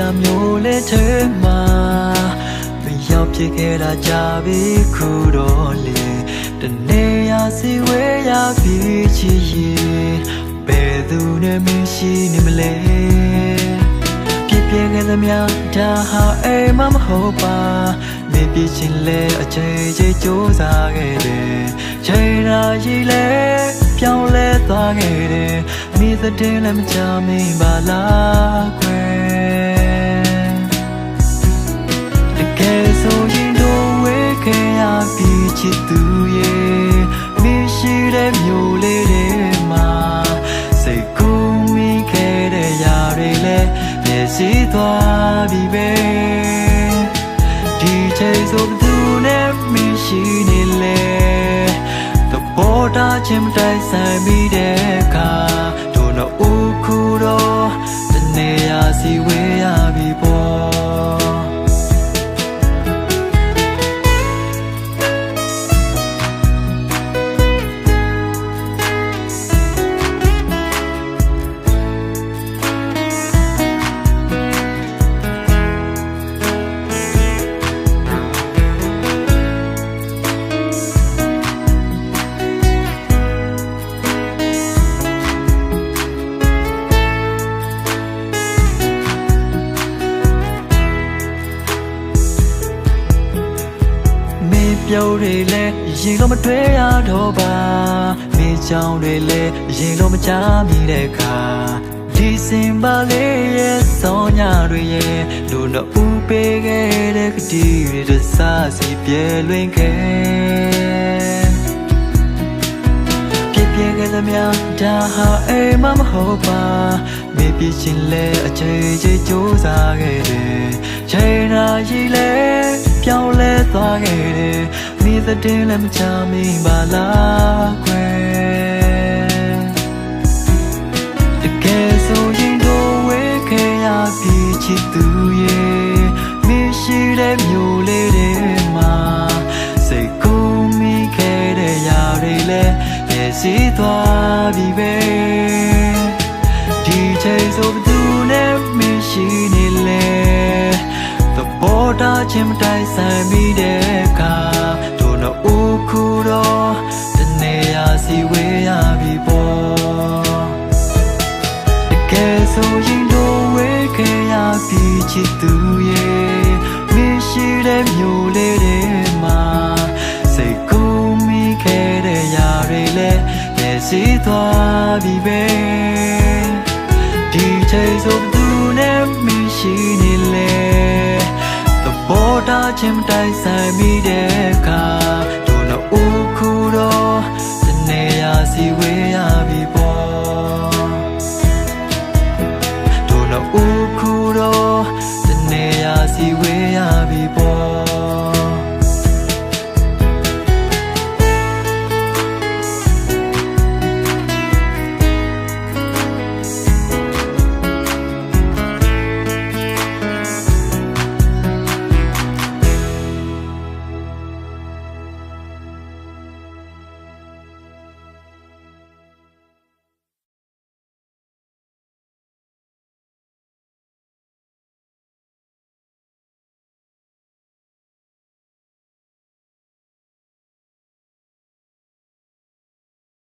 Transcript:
ရာမျိုးလဲထဲမှာမရောက်ဖြစ်ခဲ့တာကြာပြီခုတော့လေတနေရာစီဝေးရာပြီးချီရင်ဘယ်သူနဲ့မရှိနေမလဲပြပြခဲ့သမျှဒါဟာအိမ်မမဟုတ်ပါနေပြချင်းလဲအချိန်ကြီးစူးစားခဲ့တယ်ချိန်သာရည်လဲပြောင်းလဲသွားခဲ့တယ်မိသတဲ့လည်းမချမင်းပါလားခွဲ ဆိုဘယ်သူနဲ့မရှိနေလဲသဘောထားချင်းမတိုက်ဆိုင်မိတဲ့အခါတို့တော့ဦးခုတော့တနေရာစီဝေးရပြီပေါ့ ပြုံးတွေလဲရင်လုံးမတွဲရတော့ပါမေချောင်းတွေလဲရင်လုံးမချမိတဲ့ခါဒီစင်ပါလေးရဲ့စောညတွေရဲ့လူတော့ဦးပေးခဲ့တဲ့ကတိတွေတစားစီပြဲလွင်ခဲ့ပြည့်ပြည့်ခဲ့သမျှဒါဟာအိမ်မမဟုတ်ပါမေပြချင်းလဲအချိန်ချင်းစူးစားခဲ့တယ်ချိန်နာကြီးလဲပြောင်းလဲသွားခဲ့တယ် မိသတဲ့လည်းမချမင်းပါလားခွဲတကယ်ဆိုရင်တော့ဝေးခဲ့ရပြီးချစ်သူရဲ့မရှိတဲ့မျိုးလေးတွေမှာစိတ်ကူးမိခဲ့တဲ့ຢာတွေလည်းပြည့်စည်သွားပြီပဲဒီချိန်ဆိုဘယ်သူနဲ့မရှိနေလဲသဘောထားချင်းမတိုက်ဆိုင်မိတဲ့အခါတို့တော့ ဦးခုတော့တနေရာစီဝေးရပြီပေါ့တကယ်ဆိုရင်တော့ဝေးခဲ့ရပြီးချစ်သူရဲ့မရှိတဲ့မျိုးလေးတွေမှာစိတ်ကူးမိခဲ့တဲ့ຢာတွေလည်းမျက်စိသွားပြီပဲဒီချိန်ဆိုဘယ်သူနဲ့မရှိနေလဲသဘောထားချင်းမတိုက်ဆိုင်မိတဲ့အခါ